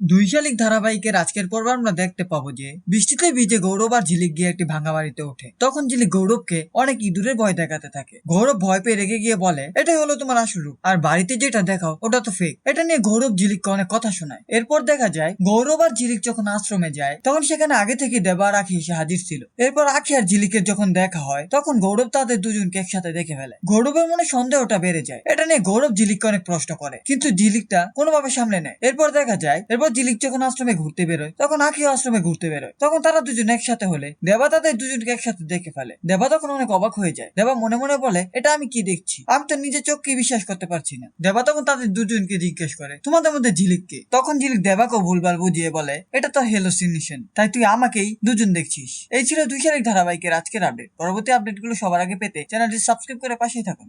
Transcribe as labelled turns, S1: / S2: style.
S1: দুই শালিক ধারাবাহিকের আজকের পর্বে আমরা দেখতে পাবো যে, বৃষ্টিতে ভিজে গৌরব আর ঝিলিক গিয়ে একটি ভাঙা বাড়িতে ওঠে। তখন ঝিলিক গৌরবকে অনেক ইঁদুরের ভয় দেখাতে থাকে। গৌরব ভয় পেয়ে রেগে গিয়ে বলে, এটাই হলো তোমার আসল রূপ। আর বাড়িতে যেটা দেখাও, ওটা তো ফেক এটা নিয়ে গৌরব ঝিলিককে অনেক কথা শোনায়। এরপর দেখা যায়, গৌরব আর ঝিলিক যখন আশ্রমে যায়, তখন সেখানে আগে থেকে দেবা আর আখি এসে হাজির ছিল। এরপর আখি আর ঝিলিকের যখন দেখা হয়, তখন গৌরব তাদের দুজনকে একসাথে দেখে ফেলে। গৌরবের মনে সন্দেহটা বেড়ে যায়। এটা নিয়ে গৌরব ঝিলিককে অনেক প্রশ্ন করে, কিন্তু ঝিলিকটা কোনোভাবে সামলে নেয়। এরপর দেখা যায়, এরপর ঝিলিক যখন আশ্রমে ঘুরতে বেরোয়, তখন আশ্রমে ঘুরতে বেরোয়। তখন তারা দুজন একসাথে হলে, দেবা তাদের দুজনকে একসাথে দেখে ফেলে। দেবা তখন অনেক অবাক হয়ে যায়। দেবা মনে মনে বলে, এটা আমি কি দেখছি? আমি তো নিজের চোখকে বিশ্বাস করতে পারছি না। দেবা তখন তাদের দুজনকে জিজ্ঞেস করে, তোমাদের মধ্যে ঝিলিককে তখন ঝিলিক দেবাকেও ভুলভাল বুঝিয়ে বলে, এটা তো হেলোসিনেশন। তাই তুই আমাকেই দুজন দেখছিস। এই ছিল দুই শালিক ধারাবাহিকের আজকের আপডেট পরবর্তী আপডেটগুলো সবার আগে পেতে চ্যানেলটি সাবস্ক্রাইব করে পাশেই থাকুন।